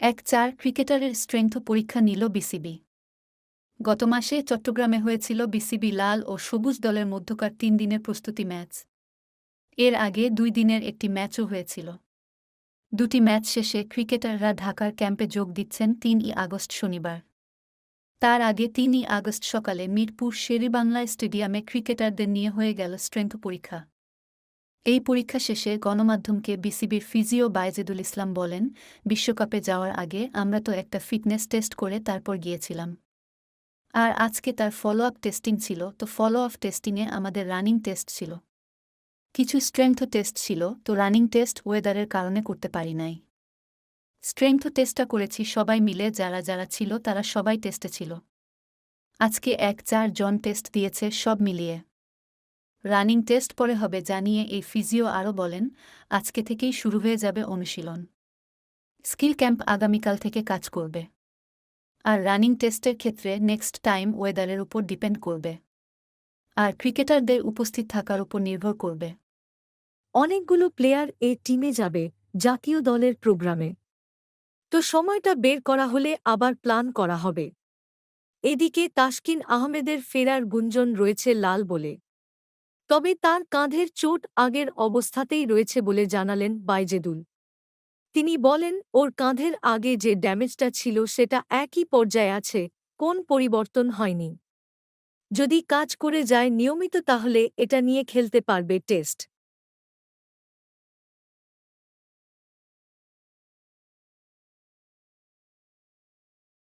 এক চার ক্রিকেটারের স্ট্রেংথ পরীক্ষা নিল বিসিবি। গত মাসে চট্টগ্রামে হয়েছিল বিসিবি লাল ও সবুজ দলের মধ্যকার তিন দিনের প্রস্তুতি ম্যাচ। এর আগে দুই দিনের একটি ম্যাচও হয়েছিল। দুটি ম্যাচ শেষে ক্রিকেটাররা ঢাকার ক্যাম্পে যোগ দিচ্ছেন তিনই আগস্ট শনিবার। তার আগে তিনই আগস্ট সকালে মিরপুর শেরিবাংলা স্টেডিয়ামে ক্রিকেটারদের নিয়ে হয়ে গেল স্ট্রেংথ পরীক্ষা। এই পরীক্ষা শেষে গণমাধ্যমকে বিসিবির ফিজিও বাইজেদুল ইসলাম বলেন, বিশ্বকাপে যাওয়ার আগে আমরা তো একটা ফিটনেস টেস্ট করে তারপর গিয়েছিলাম। আর আজকে তার ফলো আপ টেস্টিং ছিল, তো ফলো আপ টেস্টিংয়ে আমাদের রানিং টেস্ট ছিল। কিছু স্ট্রেংথ টেস্ট ছিল, তো রানিং টেস্ট ওয়েদারের কারণে করতে পারি নাই। স্ট্রেংথ টেস্টটা করেছি সবাই মিলে, যারা যারা ছিল তারা সবাই টেস্টে ছিল। আজকে এক চার জন টেস্ট দিয়েছে সব মিলিয়ে। রানিং টেস্ট পরে হবে জানিয়ে এই ফিজিও আরও বলেন, আজকে থেকেই শুরু হয়ে যাবে অনুশীলন। স্কিল ক্যাম্প আগামীকাল থেকে কাজ করবে। আর রানিং টেস্টের ক্ষেত্রে নেক্সট টাইম ওয়েদারের উপর ডিপেন্ড করবে। আর ক্রিকেটারদের উপস্থিত থাকার উপর নির্ভর করবে। অনেকগুলো প্লেয়ার এই টিমে যাবে জাতীয় দলের প্রোগ্রামে। তো সময়টা বের করা হলে আবার প্ল্যান করা হবে। এদিকে তাসকিন আহমেদের ফেরার গুঞ্জন রয়েছে লাল বলে। তবে তার কাঁধের চোট আগের অবস্থাতেই রয়েছে বলে জানালেন বাইজেদুল। তিনি বলেন, ওর কাঁধের আগে যে ড্যামেজটা ছিল সেটা একই পর্যায়ে আছে, কোন পরিবর্তন হয়নি। যদি কাজ করে যায় নিয়মিত তাহলে এটা নিয়ে খেলতে পারবে টেস্ট।